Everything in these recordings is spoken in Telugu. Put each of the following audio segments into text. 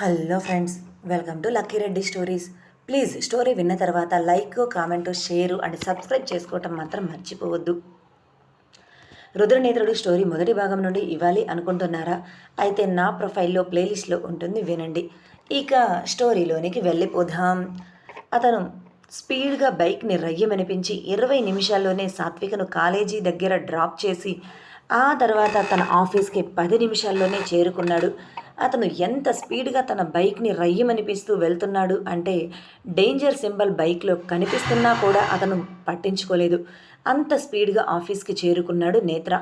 Hello friends welcome to Lucky Reddy stories. Please story విన్న తర్వాత like comment share and subscribe చేసుకోవటం మాత్రం మర్చిపోవద్దు. రుద్రనేత్రుడు స్టోరీ మొదటి భాగం నుండి ఇవ్వాలి అనుకుంటున్నారా? అయితే నా ప్రొఫైల్లో ప్లేలిస్ట్లో ఉంటుంది వినండి. ఇక స్టోరీలోనికి వెళ్ళిపోదాం. అతను స్పీడ్గా బైక్ని రయ్యమనిపించి ఇరవై నిమిషాల్లోనే సాత్వికను కాలేజీ దగ్గర డ్రాప్ చేసి ఆ తర్వాత తన ఆఫీస్కి పది నిమిషాల్లోనే చేరుకున్నాడు. అతను ఎంత స్పీడ్గా తన బైక్ని రయ్యమనిపిస్తూ వెళ్తున్నాడు అంటే డేంజర్ సింబల్ బైక్లో కనిపిస్తున్నా కూడా అతను పట్టించుకోలేదు. అంత స్పీడ్గా ఆఫీస్కి చేరుకున్నాడు నేత్ర.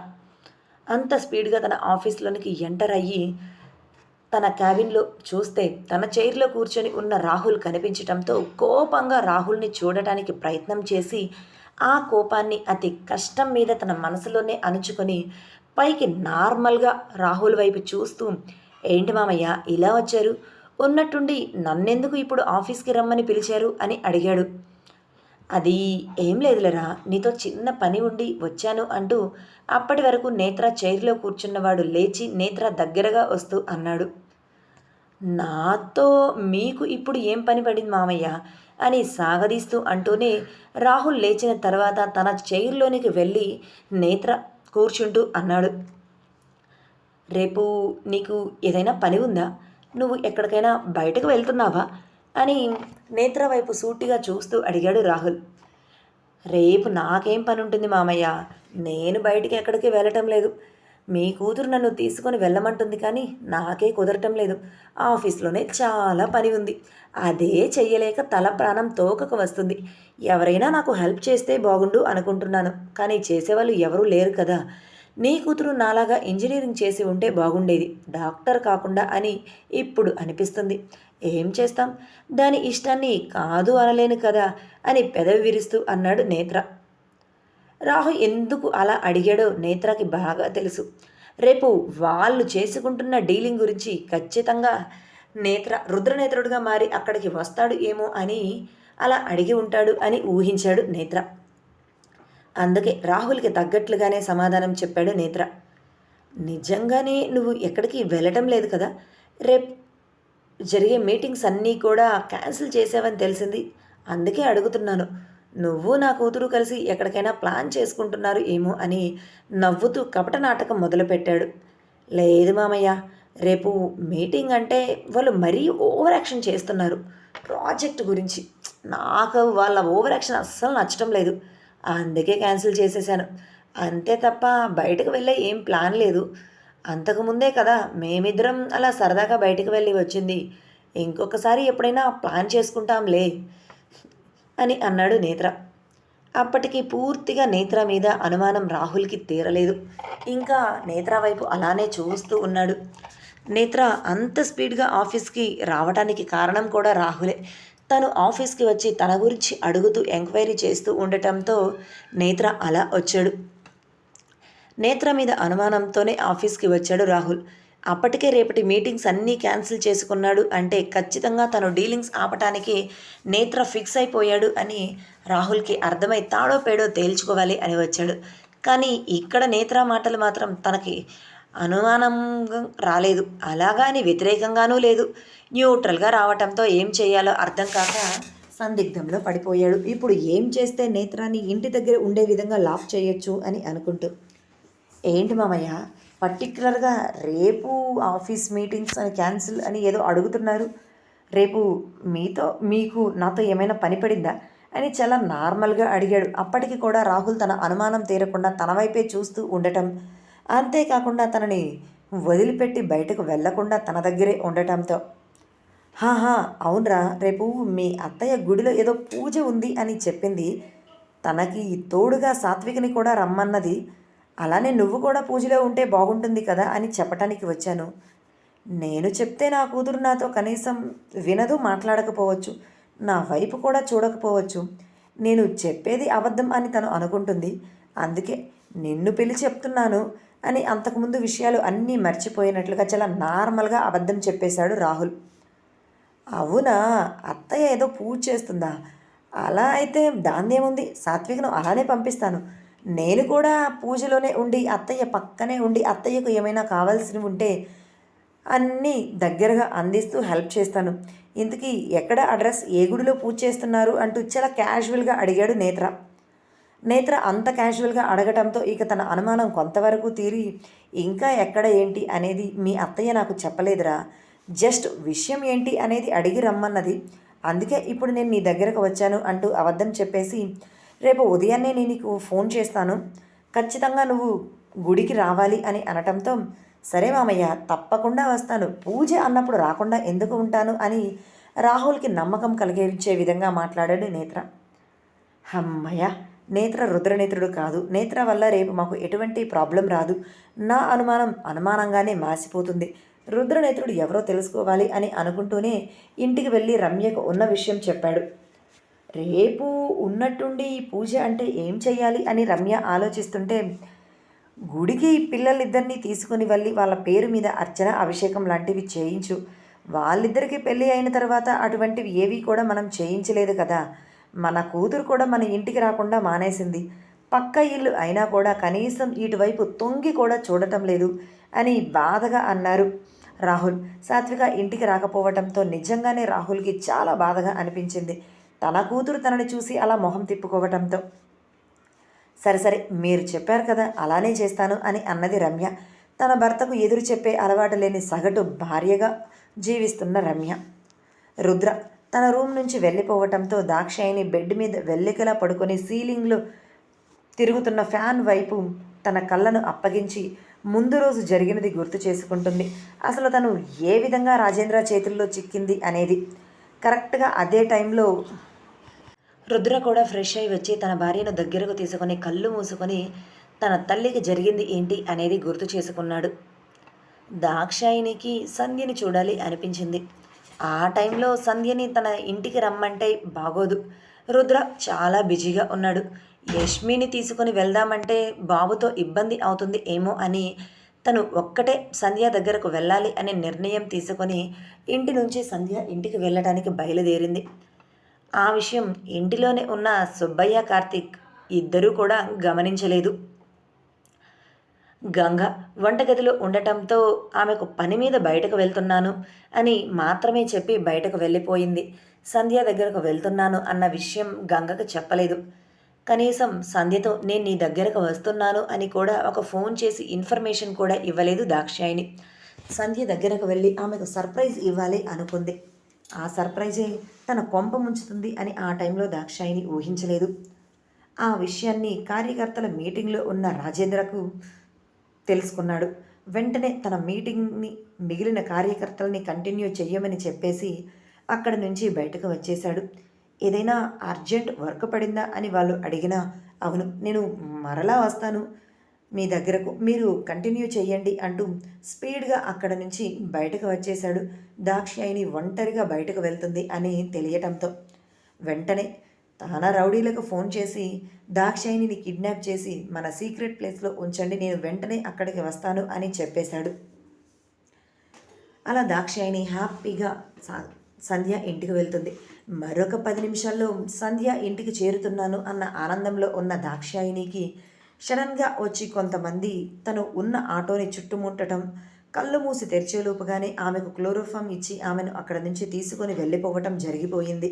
అంత స్పీడ్గా తన ఆఫీస్లోనికి ఎంటర్ అయ్యి తన క్యాబిన్లో చూస్తే తన చైర్లో కూర్చొని ఉన్న రాహుల్ కనిపించటంతో కోపంగా రాహుల్ని చూడటానికి ప్రయత్నం చేసి ఆ కోపాన్ని అతి కష్టం మీద తన మనసులోనే అణుచుకొని పైకి నార్మల్గా రాహుల్ వైపు చూస్తూ ఏంటి మామయ్య ఇలా వచ్చారు? ఉన్నట్టుండి నన్నెందుకు ఇప్పుడు ఆఫీస్కి రమ్మని పిలిచారు అని అడిగాడు. అది ఏం లేదులేరా నీతో చిన్న పని ఉండి వచ్చాను అంటూ అప్పటి వరకు నేత్ర చైర్లో కూర్చున్నవాడు లేచి నేత్ర దగ్గరగా వస్తూ అన్నాడు. నాతో మీకు ఇప్పుడు ఏం పని పడింది మామయ్య? అని సాగదీస్తూ అంటూనే రాహుల్ లేచిన తర్వాత తన చైర్లోనికి వెళ్ళి నేత్ర కూర్చుంటూ అన్నాడు. రేపు నీకు ఏదైనా పని ఉందా? నువ్వు ఎక్కడికైనా బయటకు వెళ్తున్నావా? అని నేత్ర వైపు సూటిగా చూస్తూ అడిగాడు రాహుల్. రేపు నాకేం పని ఉంటుంది మామయ్య? నేను బయటికి ఎక్కడికి వెళ్ళటం లేదు. మీ కూతురు నన్ను తీసుకొని వెళ్ళమంటుంది కానీ నాకే కుదరటం లేదు. ఆఫీస్లోనే చాలా పని ఉంది. అదే చెయ్యలేక తల ప్రాణం తోకకు వస్తుంది. ఎవరైనా నాకు హెల్ప్ చేస్తే బాగుండు అనుకుంటున్నాను. కానీ చేసేవాళ్ళు ఎవరూ లేరు కదా. నీ కూతురు నాలాగా ఇంజనీరింగ్ చేసి ఉంటే బాగుండేది. డాక్టర్ కాకుండా అని ఇప్పుడు అనిపిస్తుంది. ఏం చేస్తాం? దాని ఇష్టాన్ని కాదు అనలేను కదా అని పెదవి విరుస్తూ అన్నాడు నేత్ర. రాహు ఎందుకు అలా అడిగాడో నేత్రకి బాగా తెలుసు. రేపు వాళ్ళు చేసుకుంటున్న డీలింగ్ గురించి ఖచ్చితంగా నేత్ర రుద్రనేత్రుడుగా మారి అక్కడికి వస్తాడు ఏమో అని అలా అడిగి ఉంటాడు అని ఊహించాడు నేత్ర. అందుకే రాహుల్కి తగ్గట్లుగానే సమాధానం చెప్పాడు నేత్ర. నిజంగానే నువ్వు ఎక్కడికి వెళ్ళటం లేదు కదా? రేపు జరిగే మీటింగ్స్ అన్నీ కూడా క్యాన్సిల్ చేసావని తెలిసింది. అందుకే అడుగుతున్నాను. నువ్వు నా కూతురు కలిసి ఎక్కడికైనా ప్లాన్ చేసుకుంటున్నారు ఏమో అని నవ్వుతూ కపట నాటకం మొదలుపెట్టాడు. లేదు మామయ్య రేపు మీటింగ్ అంటే వాళ్ళు మరీ ఓవర్ యాక్షన్ చేస్తున్నారు. ప్రాజెక్ట్ గురించి. నాకు వాళ్ళ ఓవర్ యాక్షన్ అస్సలు నచ్చటం లేదు. అందుకే క్యాన్సిల్ చేసేసాను. అంతే తప్ప బయటకు వెళ్ళే ఏం ప్లాన్ లేదు. అంతకుముందే కదా మేమిద్దరం అలా సరదాగా బయటకు వెళ్ళి వచ్చింది. ఇంకొకసారి ఎప్పుడైనా ప్లాన్ చేసుకుంటాంలే అని అన్నాడు నేత్ర. అప్పటికి పూర్తిగా నేత్ర మీద అనుమానం రాహుల్కి తీరలేదు. ఇంకా నేత్ర వైపు అలానే చూస్తూ ఉన్నాడు. నేత్ర అంత స్పీడ్గా ఆఫీస్కి రావడానికి కారణం కూడా రాహులే. తను ఆఫీస్కి వచ్చి తన గురించి అడుగుతూ ఎంక్వైరీ చేస్తూ ఉండటంతో నేత్ర అలా వచ్చాడు. నేత్ర మీద అనుమానంతోనే ఆఫీస్కి వచ్చాడు రాహుల్. అప్పటికే రేపటి మీటింగ్స్ అన్నీ క్యాన్సిల్ చేసుకున్నాడు అంటే ఖచ్చితంగా తను డీలింగ్స్ ఆపటానికి నేత్ర ఫిక్స్ అయిపోయాడు అని రాహుల్కి అర్థమై తాడో పేడో తేల్చుకోవాలి అని వచ్చాడు. కానీ ఇక్కడ నేత్ర మాటలు మాత్రం తనకి అనుమానం రాలేదు. అలాగా అని వ్యతిరేకంగానూ లేదు. న్యూట్రల్గా రావటంతో ఏం చేయాలో అర్థం కాక సందిగ్ధంలో పడిపోయాడు. ఇప్పుడు ఏం చేస్తే నేత్రాన్ని ఇంటి దగ్గర ఉండే విధంగా లాక్ చేయొచ్చు అని అనుకుంటూ. ఏంటి మామయ్య? పర్టిక్యులర్గా రేపు ఆఫీస్ మీటింగ్స్ అని క్యాన్సిల్ అని ఏదో అడుగుతున్నారు. రేపు మీతో మీకు నాతో ఏమైనా పని పడిందా? అని చాలా నార్మల్గా అడిగాడు. అప్పటికి కూడా రాహుల్ తన అనుమానం తీరకుండా తన వైపే చూస్తూ ఉండటం అంతేకాకుండా తనని వదిలిపెట్టి బయటకు వెళ్ళకుండా తన దగ్గరే ఉండటంతో. హాహా అవునరా రేపు మీ అత్తయ్య గుడిలో ఏదో పూజ ఉంది అని చెప్పింది. తనకి తోడుగా సాత్వికని కూడా రమ్మన్నది. అలానే నువ్వు కూడా పూజలో ఉంటే బాగుంటుంది కదా అని చెప్పటానికి వచ్చాను. నేను చెప్తే నా కూతురు నాతో కనీసం వినదు మాట్లాడకపోవచ్చు. నా వైపు కూడా చూడకపోవచ్చు. నేను చెప్పేది అబద్ధం అని తను అనుకుంటుంది. అందుకే నిన్ను పిలిచి చెప్తున్నాను. అని అంతకుముందు విషయాలు అన్నీ మర్చిపోయినట్లుగా చాలా నార్మల్గా అబద్ధం చెప్పేశాడు రాహుల్. అవునా? అత్తయ్య ఏదో పూజ చేస్తుందా? అలా అయితే దాన్నేముంది సాత్వికను అలానే పంపిస్తాను. నేను కూడా పూజలోనే ఉండి అత్తయ్య పక్కనే ఉండి అత్తయ్యకు ఏమైనా కావాల్సినవి ఉంటే అన్నీ దగ్గరగా అందిస్తూ హెల్ప్ చేస్తాను. ఇంతకీ ఎక్కడ అడ్రస్? ఏ గుడిలో పూజ చేస్తున్నారు? అంటూ చాలా క్యాజువల్గా అడిగాడు నేత్ర. నేత్ర అంత క్యాజువల్గా అడగటంతో ఇక తన అనుమానం కొంతవరకు తీరి ఇంకా ఎక్కడ ఏంటి? అనేది మీ అత్తయ్య నాకు చెప్పలేదురా. జస్ట్ విషయం ఏంటి? అనేది అడిగి రమ్మన్నది. అందుకే ఇప్పుడు నేను నీ దగ్గరకు వచ్చాను అంటూ అబద్ధం చెప్పేసి రేపు ఉదయాన్నే నేను నీకు ఫోన్ చేస్తాను. ఖచ్చితంగా నువ్వు గుడికి రావాలి అని అనటంతో సరే మామయ్య తప్పకుండా వస్తాను. పూజ అన్నప్పుడు రాకుండా ఎందుకు ఉంటాను? అని రాహుల్కి నమ్మకం కలిగించే విధంగా మాట్లాడాడు నేత్ర. హమ్మయ్య నేత్ర రుద్రనేత్రుడు కాదు. నేత్ర వల్ల రేపు మాకు ఎటువంటి ప్రాబ్లం రాదు. నా అనుమానం అనుమానంగానే మాసిపోతుంది. రుద్రనేత్రుడు ఎవరో తెలుసుకోవాలి అని అనుకుంటూనే ఇంటికి వెళ్ళి రమ్యకు ఉన్న విషయం చెప్పాడు. రేపు ఉన్నట్టుండి పూజ అంటే ఏం చేయాలి అని రమ్య ఆలోచిస్తుంటే గుడికి పిల్లలిద్దరినీ తీసుకుని వెళ్ళి వాళ్ళ పేరు మీద అర్చన అభిషేకం లాంటివి చేయించు. వాళ్ళిద్దరికీ పెళ్ళి అయిన తర్వాత అటువంటివి ఏవి కూడా మనం చేయించలేదు కదా. మన కూతురు కూడా మన ఇంటికి రాకుండా మానేసింది. పక్క ఇల్లు అయినా కూడా కనీసం ఇటువైపు తొంగి కూడా చూడటం లేదు అని బాధగా అన్నారు. రాహుల్ సాత్విక ఇంటికి రాకపోవటంతో నిజంగానే రాహుల్కి చాలా బాధగా అనిపించింది. తన కూతురు తనని చూసి అలా మొహం తిప్పుకోవటంతో. సరే సరే మీరు చెప్పారు కదా అలానే చేస్తాను అని అన్నది రమ్య. తన భర్తకు ఎదురు చెప్పే అలవాటు లేని సగటు భార్యగా జీవిస్తున్న రమ్య. రుద్ర తన రూమ్ నుంచి వెళ్ళిపోవటంతో దాక్షాయిని బెడ్ మీద వెల్లికలా పడుకొని సీలింగ్లో తిరుగుతున్న ఫ్యాన్ వైపు తన కళ్ళను అప్పగించి ముందు రోజు జరిగినది గుర్తు చేసుకుంటుంది. అసలు తను ఏ విధంగా రాజేంద్ర చేతుల్లో చిక్కింది అనేది కరెక్ట్గా అదే టైంలో రుద్ర కూడా ఫ్రెష్ అయి వచ్చి తన భార్యను దగ్గరకు తీసుకొని కళ్ళు మూసుకొని తన తల్లికి జరిగింది ఏంటి అనేది గుర్తు చేసుకున్నాడు. దాక్షాయినికి సంధ్యని చూడాలి అనిపించింది. ఆ టైంలో సంధ్యని తన ఇంటికి రమ్మంటే బాగోదు. రుద్ర చాలా బిజీగా ఉన్నాడు. యష్మిని తీసుకుని వెళ్దామంటే బాబుతో ఇబ్బంది అవుతుంది ఏమో అని తను ఒక్కటే సంధ్య దగ్గరకు వెళ్ళాలి అనే నిర్ణయం తీసుకొని ఇంటి నుంచి సంధ్య ఇంటికి వెళ్ళడానికి బయలుదేరింది. ఆ విషయం ఇంటిలోనే ఉన్న సుబ్బయ్య కార్తీక్ ఇద్దరూ కూడా గమనించలేదు. గంగ వంటగదిలో ఉండటంతో ఆమెకు పని మీద బయటకు వెళ్తున్నాను అని మాత్రమే చెప్పి బయటకు వెళ్ళిపోయింది. సంధ్య దగ్గరకు వెళ్తున్నాను అన్న విషయం గంగకు చెప్పలేదు. కనీసం సంధ్యతో నేను నీ దగ్గరకు వస్తున్నాను అని కూడా ఒక ఫోన్ చేసి ఇన్ఫర్మేషన్ కూడా ఇవ్వలేదు దాక్షాయిని సంధ్య దగ్గరకు వెళ్ళి ఆమెకు సర్ప్రైజ్ ఇవ్వాలి అనుకుంది. ఆ సర్ప్రైజే తన కొంప ముంచుతుంది అని ఆ టైంలో దాక్షాయిని ఊహించలేదు. ఆ విషయాన్ని కార్యకర్తల మీటింగ్లో ఉన్న రాజేంద్రకు తెలుసుకున్నాడు. వెంటనే తన మీటింగ్ని మిగిలిన కార్యకర్తల్ని కంటిన్యూ చెయ్యమని చెప్పేసి అక్కడి నుంచి బయటకు వచ్చేశాడు. ఏదైనా అర్జెంట్ వర్క్ పడిందా అని వాళ్ళు అడిగినా అవును నేను మరలా వస్తాను. మీ దగ్గరకు మీరు కంటిన్యూ చేయండి అంటూ స్పీడ్గా అక్కడ నుంచి బయటకు వచ్చేశాడు. దాక్షాయిని ఒంటరిగా బయటకు వెళ్తుంది అని తెలియటంతో వెంటనే తానా రౌడీలకు ఫోన్ చేసి దాక్షాయిని కిడ్నాప్ చేసి మన సీక్రెట్ ప్లేస్లో ఉంచండి నేను వెంటనే అక్కడికి వస్తాను అని చెప్పేశాడు. అలా దాక్షాయిని హ్యాపీగా సంధ్య ఇంటికి వెళ్తుంది. మరొక పది నిమిషాల్లో సంధ్య ఇంటికి చేరుతున్నాను అన్న ఆనందంలో ఉన్న దాక్షాయినికి సడన్గా వచ్చి కొంతమంది తను ఉన్న ఆటోని చుట్టుముట్టడం కళ్ళు మూసి తెరిచేలోపుగానే ఆమెకు క్లోరోఫామ్ ఇచ్చి ఆమెను అక్కడ నుంచి తీసుకొని వెళ్ళిపోవటం జరిగిపోయింది.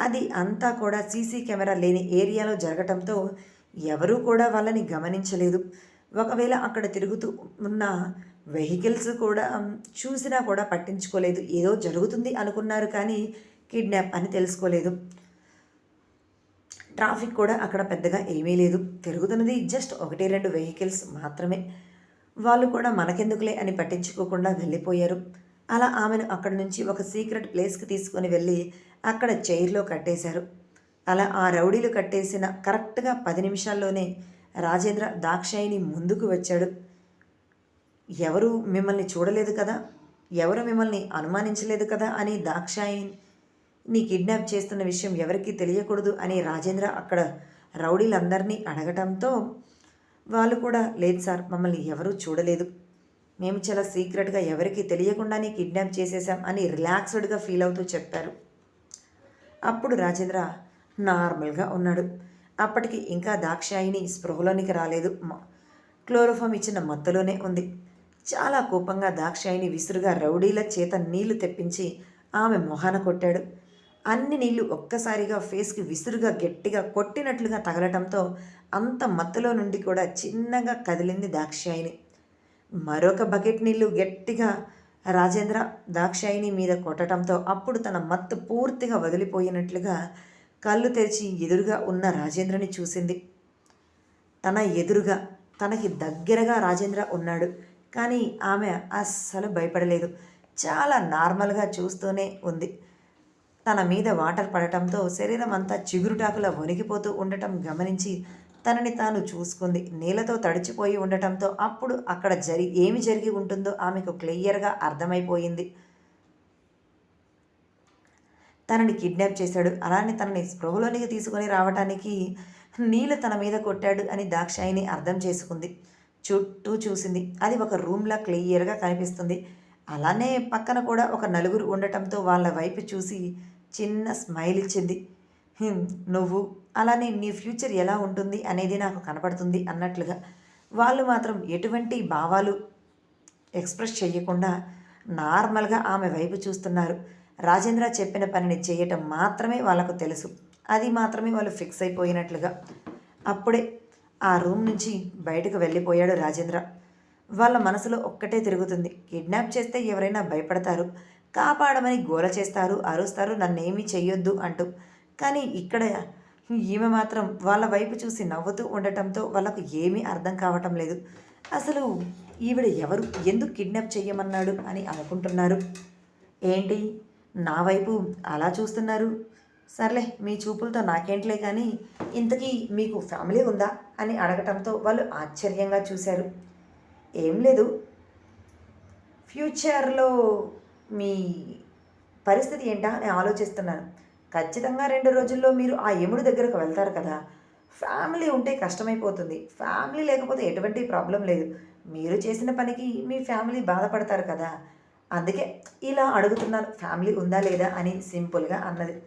అది అంతా కూడా సీసీ కెమెరా లేని ఏరియాలో జరగటంతో ఎవరూ కూడా వాళ్ళని గమనించలేదు. ఒకవేళ అక్కడ తిరుగుతూ ఉన్న వెహికల్స్ కూడా చూసినా కూడా పట్టించుకోలేదు. ఏదో జరుగుతుంది అనుకున్నారు కానీ కిడ్నాప్ అని తెలుసుకోలేదు. ట్రాఫిక్ కూడా అక్కడ పెద్దగా ఏమీ లేదు. తిరుగుతున్నది జస్ట్ ఒకటి రెండు వెహికల్స్ మాత్రమే. వాళ్ళు కూడా మనకెందుకులే అని పట్టించుకోకుండా వెళ్ళిపోయారు. అలా ఆమెను అక్కడి నుంచి ఒక సీక్రెట్ ప్లేస్కి తీసుకొని వెళ్ళి అక్కడ చైర్లో కట్టేశారు. అలా ఆ రౌడీలు కట్టేసిన కరెక్ట్గా పది నిమిషాల్లోనే రాజేంద్ర దాక్షాయిని ముందుకు వచ్చాడు. ఎవరు మిమ్మల్ని చూడలేదు కదా? ఎవరు మిమ్మల్ని అనుమానించలేదు కదా? అని దాక్షాయిని నీ కిడ్నాప్ చేస్తున్న విషయం ఎవరికీ తెలియకూడదు అని రాజేంద్ర అక్కడ రౌడీలందరినీ అడగటంతో వాళ్ళు కూడా లేదు సార్ మమ్మల్ని ఎవరూ చూడలేదు. మేము చాలా సీక్రెట్గా ఎవరికీ తెలియకుండానే కిడ్నాప్ చేసేసాం అని రిలాక్స్డ్గా ఫీల్ అవుతూ చెప్పారు. అప్పుడు రాజేంద్ర నార్మల్గా ఉన్నాడు. అప్పటికి ఇంకా దాక్షాయిని స్పృహలోనికి రాలేదు. క్లోరోఫామ్ ఇచ్చిన మత్తులోనే ఉంది. చాలా కోపంగా దాక్షాయిని విసురుగా రౌడీల చేత నీళ్ళు తెప్పించి ఆమె మొహాన కొట్టాడు. అన్ని నీళ్ళు ఒక్కసారిగా ఫేస్కి విసురుగా గట్టిగా కొట్టినట్లుగా తగలటంతో అంత మత్తులో నుండి కూడా చిన్నగా కదిలింది దాక్షాయిని మరొక బకెట్ నీళ్ళు గట్టిగా రాజేంద్ర దాక్షాయిని మీద కొట్టడంతో అప్పుడు తన మత్తు పూర్తిగా వదిలిపోయినట్లుగా కళ్ళు తెరిచి ఎదురుగా ఉన్న రాజేంద్రని చూసింది. తన ఎదురుగా తనకి దగ్గరగా రాజేంద్ర ఉన్నాడు. కానీ ఆమె అస్సలు భయపడలేదు. చాలా నార్మల్గా చూస్తూనే ఉంది. తన మీద వాటర్ పడటంతో శరీరం అంతా చిగురుటాకులా వణికిపోతూ ఉండటం గమనించి తనని తాను చూసుకుంది. నీళ్ళతో తడిచిపోయి ఉండటంతో అప్పుడు అక్కడ జరి ఏమి జరిగి ఉంటుందో ఆమెకు క్లియర్గా అర్థమైపోయింది. తనని కిడ్నాప్ చేశాడు. అలానే తనని స్పృహలోనికి తీసుకొని రావటానికి నీళ్ళు తన మీద కొట్టాడు అని దాక్షాయిని అర్థం చేసుకుంది. చుట్టూ చూసింది. అది ఒక రూమ్లా క్లియర్గా కనిపిస్తుంది. అలానే పక్కన కూడా ఒక నలుగురు ఉండటంతో వాళ్ళ వైపు చూసి చిన్న స్మైల్ ఇచ్చింది. నువ్వు అలానే నీ ఫ్యూచర్ ఎలా ఉంటుంది అనేది నాకు కనపడుతుంది అన్నట్లుగా. వాళ్ళు మాత్రం ఎటువంటి భావాలు ఎక్స్ప్రెస్ చేయకుండా నార్మల్గా ఆమె వైపు చూస్తున్నారు. రాజేంద్ర చెప్పిన పనిని చేయటం మాత్రమే వాళ్ళకు తెలుసు. అది మాత్రమే వాళ్ళు ఫిక్స్ అయిపోయినట్లుగా. అప్పుడే ఆ రూమ్ నుంచి బయటకు వెళ్ళిపోయాడు రాజేంద్ర. వాళ్ళ మనసులో ఒక్కటే తిరుగుతుంది. కిడ్నాప్ చేస్తే ఎవరైనా భయపడతారు. కాపాడమని గోల చేస్తారు అరుస్తారు నన్నేమీ చెయ్యొద్దు అంటూ కానీ ఇక్కడ ఈమె మాత్రం వాళ్ళ వైపు చూసి నవ్వుతూ ఉండటంతో వాళ్ళకు ఏమీ అర్థం కావటం లేదు. అసలు ఈవిడ ఎవరు? ఎందుకు కిడ్నాప్ చేయమన్నాడు అని అనుకుంటున్నారు. ఏంటి? నా వైపు అలా చూస్తున్నారు? సర్లే మీ చూపులతో నాకేంట్లే కానీ ఇంతకీ మీకు ఫ్యామిలీ ఉందా? అని అడగటంతో వాళ్ళు ఆశ్చర్యంగా చూశారు. ఏం లేదు. ఫ్యూచర్లో మీ పరిస్థితి ఏంటా అని ఆలోచిస్తున్నాను. ఖచ్చితంగా రెండు రోజుల్లో మీరు ఆ యముడి దగ్గరకు వెళ్తారు కదా. ఫ్యామిలీ ఉంటే కష్టమైపోతుంది. ఫ్యామిలీ లేకపోతే ఎటువంటి ప్రాబ్లం లేదు. మీరు చేసిన పనికి మీ ఫ్యామిలీ బాధపడతారు కదా. అందుకే ఇలా అడుగుతున్నాను ఫ్యామిలీ ఉందా లేదా అని సింపుల్గా అన్నది.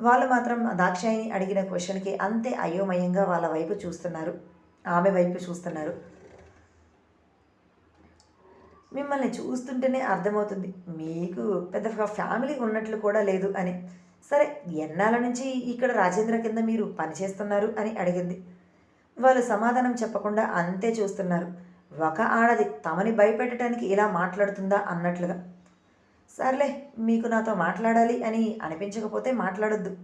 వాళ్ళు మాత్రం దాక్షాయిని అడిగిన క్వశ్చన్కి అంతే అయోమయంగా వాళ్ళ వైపు చూస్తున్నారు. ఆమె వైపు చూస్తున్నారు. మిమ్మల్ని చూస్తుంటేనే అర్థమవుతుంది. మీకు పెద్ద ఫ్యామిలీ ఉన్నట్లు కూడా లేదు అని. సరే ఎన్నాళ్ళ నుంచి ఇక్కడ రాజేంద్ర కింద మీరు పనిచేస్తున్నారు అని అడిగింది. వాళ్ళు సమాధానం చెప్పకుండా అంతే చూస్తున్నారు. ఒక ఆడది తమని భయపెట్టడానికి ఇలా మాట్లాడుతుందా అన్నట్లుగా. సర్లే మీకు నాతో మాట్లాడాలి అని అనిపించకపోతే మాట్లాడొద్దు.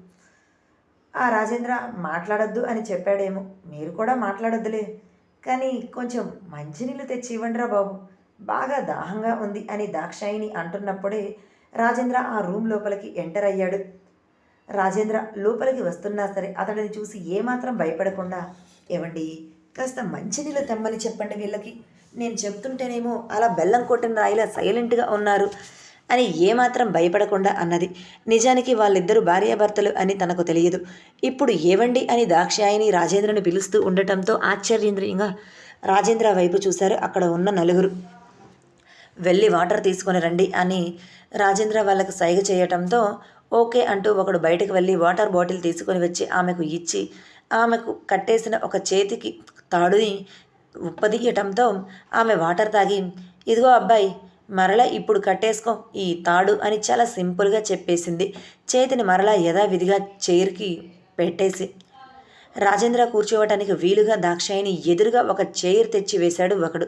ఆ రాజేంద్ర మాట్లాడొద్దు అని చెప్పాడేమో. మీరు కూడా మాట్లాడొద్దులే. కానీ కొంచెం మంచినీళ్ళు తెచ్చి ఇవ్వండిరా బాబు. బాగా దాహంగా ఉంది అని దాక్షాయిని అంటున్నప్పుడే రాజేంద్ర ఆ రూమ్ లోపలికి ఎంటర్ అయ్యాడు. రాజేంద్ర లోపలికి వస్తున్నా సరే అతడిని చూసి ఏమాత్రం భయపడకుండా ఏమండి కాస్త మంచినీళ్ళు తెమ్మని చెప్పండి వీళ్ళకి. నేను చెప్తుంటేనేమో అలా బెల్లం కొట్టిన రాయిలా సైలెంట్గా ఉన్నారు అని ఏమాత్రం భయపడకుండా అన్నది. నిజానికి వాళ్ళిద్దరూ భార్యాభర్తలు అని తనకు తెలియదు. ఇప్పుడు ఏవండి అని దాక్షాయిని రాజేంద్రను పిలుస్తూ ఉండటంతో ఆశ్చర్యేంద్రియంగా రాజేంద్ర వైపు చూశారు అక్కడ ఉన్న నలుగురు. వెళ్ళి వాటర్ తీసుకొని రండి అని రాజేంద్ర వాళ్ళకు సైగ చేయటంతో ఓకే అంటూ ఒకడు బయటకు వెళ్ళి వాటర్ బాటిల్ తీసుకొని వచ్చి ఆమెకు ఇచ్చి ఆమెకు కట్టేసిన ఒక చేతికి తాడుని ఉప్పదీయటంతో ఆమె వాటర్ తాగి ఇదిగో అబ్బాయి మరలా ఇప్పుడు కట్టేసుకో ఈ తాడు అని చాలా సింపుల్గా చెప్పేసింది. చేతిని మరలా యథావిధిగా చైర్కి పెట్టేసి రాజేంద్ర కూర్చోవటానికి వీలుగా దాక్షాయిని ఎదురుగా ఒక చైర్ తెచ్చి వేశాడు ఒకడు.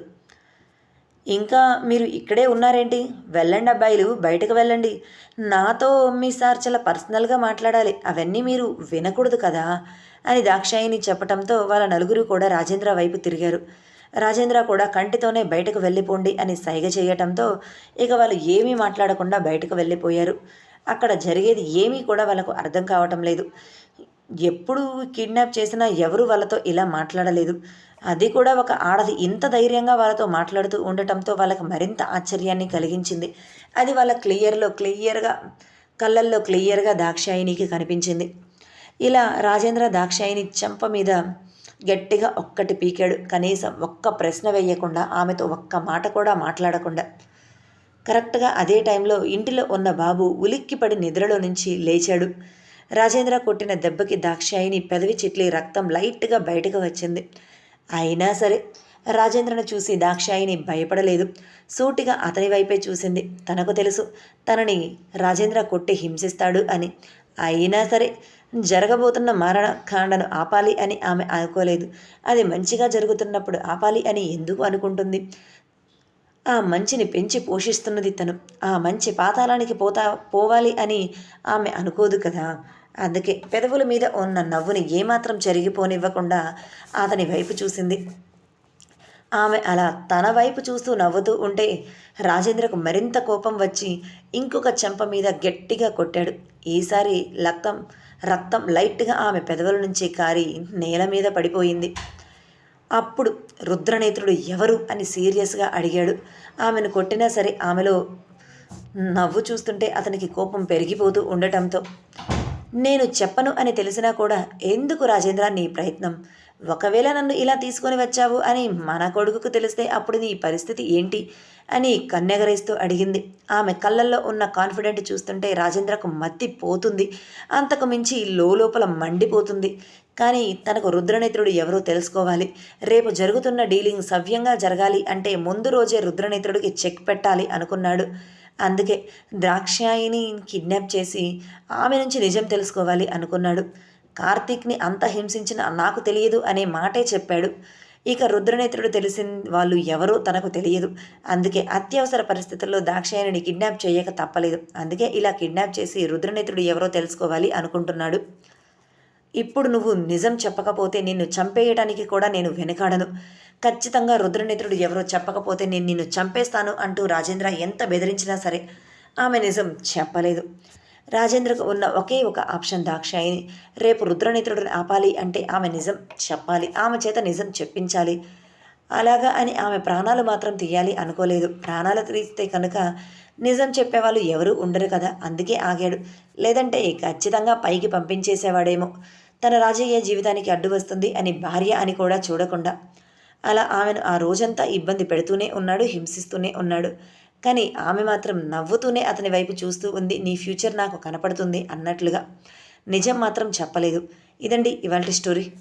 ఇంకా మీరు ఇక్కడే ఉన్నారేంటి? వెళ్ళండి అబ్బాయిలు బయటకు వెళ్ళండి. నాతో మీ సార్ చాలా పర్సనల్గా మాట్లాడాలి. అవన్నీ మీరు వినకూడదు కదా? అని దాక్షాయిని చెప్పటంతో వాళ్ళ నలుగురు కూడా రాజేంద్ర వైపు తిరిగారు. రాజేంద్ర కూడా కంటితోనే బయటకు వెళ్ళిపోండి అని సైగ చేయటంతో ఇక వాళ్ళు ఏమీ మాట్లాడకుండా బయటకు వెళ్ళిపోయారు. అక్కడ జరిగేది ఏమీ కూడా వాళ్ళకు అర్థం కావటం లేదు. ఎప్పుడు కిడ్నాప్ చేసినా ఎవరు వాళ్ళతో ఇలా మాట్లాడలేదు. అది కూడా ఒక ఆడది ఇంత ధైర్యంగా వాళ్ళతో మాట్లాడుతూ ఉండటంతో వాళ్ళకి మరింత ఆశ్చర్యాన్ని కలిగించింది. అది వాళ్ళ క్లియర్లో క్లియర్గా కళ్ళల్లో క్లియర్గా దాక్షాయినికి కనిపించింది. ఇలా రాజేంద్ర దాక్షాయిని చెంప మీద గట్టిగా ఒక్కటి పీకాడు. కనీసం ఒక్క ప్రశ్న వేయకుండా ఆమెతో ఒక్క మాట కూడా మాట్లాడకుండా. కరెక్ట్గా అదే టైంలో ఇంటిలో ఉన్న బాబు ఉలిక్కిపడి నిద్రలో నుంచి లేచాడు. రాజేంద్ర కొట్టిన దెబ్బకి దాక్షాయిని పెదవి చిట్లి రక్తం లైట్గా బయటకు వచ్చింది. అయినా సరే రాజేంద్రను చూసి దాక్షాయిని భయపడలేదు. సూటిగా అతని వైపే చూసింది. తనకు తెలుసు తనని రాజేంద్ర కొట్టి హింసిస్తాడు అని. అయినా సరే జరగబోతున్న మరణకాండను ఆపాలి అని ఆమె అనుకోలేదు. అది మంచిగా జరుగుతున్నప్పుడు ఆపాలి అని ఎందుకు అనుకుంటుంది? ఆ మంచిని పెంచి పోషిస్తున్నది తను. ఆ మంచి పాతాళానికి పోతా పోవాలి అని ఆమె అనుకోదు కదా. అందుకే పెదవుల మీద ఉన్న నవ్వుని ఏమాత్రం చెరిగిపోనివ్వకుండా అతని వైపు చూసింది. ఆమె అలా తన వైపు చూస్తూ నవ్వుతూ ఉంటే రాజేంద్రకు మరింత కోపం వచ్చి ఇంకొక చెంప మీద గట్టిగా కొట్టాడు. ఈసారి రక్తం రక్తం లైట్గా ఆమె పెదవుల నుంచి కారి నేల మీద పడిపోయింది. అప్పుడు రుద్రనేత్రుడు ఎవరు అని సీరియస్గా అడిగాడు. ఆమెను కొట్టినా సరే ఆమెలో నవ్వు చూస్తుంటే అతనికి కోపం పెరిగిపోతూ ఉండటంతో నేను చెప్పను అని తెలిసినా కూడా ఎందుకు రాజేంద్ర నీ ప్రయత్నం? ఒకవేళ నన్ను ఇలా తీసుకొని వచ్చావు అని మన కొడుకుకు తెలిస్తే అప్పుడు నీ పరిస్థితి ఏంటి? అని కన్నెగరేస్తూ అడిగింది. ఆమె కళ్ళల్లో ఉన్న కాన్ఫిడెంట్ చూస్తుంటే రాజేంద్రకు మత్తి పోతుంది. అంతకు మించి లోపల మండిపోతుంది. కానీ తనకు రుద్రనేత్రుడు ఎవరో తెలుసుకోవాలి. రేపు జరుగుతున్న డీలింగ్ సవ్యంగా జరగాలి అంటే ముందు రోజే రుద్రనేత్రుడికి చెక్ పెట్టాలి అనుకున్నాడు. అందుకే ద్రాక్షాయిని కిడ్నాప్ చేసి ఆమె నుంచి నిజం తెలుసుకోవాలి అనుకున్నాడు. కార్తీక్ని అంత హింసించిన నాకు తెలియదు అనే మాటే చెప్పాడు. ఇక రుద్రనేత్రుడు తెలిసిన వాళ్ళు ఎవరో తనకు తెలియదు. అందుకే అత్యవసర పరిస్థితుల్లో దాక్షాయణిని కిడ్నాప్ చేయక తప్పలేదు. అందుకే ఇలా కిడ్నాప్ చేసి రుద్రనేత్రుడు ఎవరో తెలుసుకోవాలి అనుకుంటున్నాడు. ఇప్పుడు నువ్వు నిజం చెప్పకపోతే నిన్ను చంపేయడానికి కూడా నేను వెనకాడను. ఖచ్చితంగా రుద్రనేత్రుడు ఎవరో చెప్పకపోతే నేను నిన్ను చంపేస్తాను అంటూ రాజేంద్ర ఎంత బెదిరించినా సరే ఆమె నిజం చెప్పలేదు. రాజేంద్రకు ఉన్న ఒకే ఒక ఆప్షన్ దాక్షాయిని రేపు రుద్రనేత్రుడిని ఆపాలి అంటే ఆమె నిజం చెప్పాలి ఆమె చేత నిజం చెప్పించాలి. అలాగా అని ఆమె ప్రాణాలు మాత్రం తీయాలి అనుకోలేదు. ప్రాణాలు తీస్తే కనుక నిజం చెప్పేవాళ్ళు ఎవరూ ఉండరు కదా అందుకే ఆగాడు. లేదంటే ఖచ్చితంగా పైకి పంపించేసేవాడేమో. తన రాజయ్య జీవితానికి అడ్డు వస్తుంది అని భార్య అని కూడా చూడకుండా. అలా ఆమెను ఆ రోజంతా ఇబ్బంది పెడుతూనే ఉన్నాడు హింసిస్తూనే ఉన్నాడు. కానీ ఆమె మాత్రం నవ్వుతూనే అతని వైపు చూస్తూ ఉంది నీ ఫ్యూచర్ నాకు కనపడుతుంది అన్నట్లుగా. నిజం మాత్రం చెప్పలేదు. ఇదండి ఇవాళ స్టోరీ.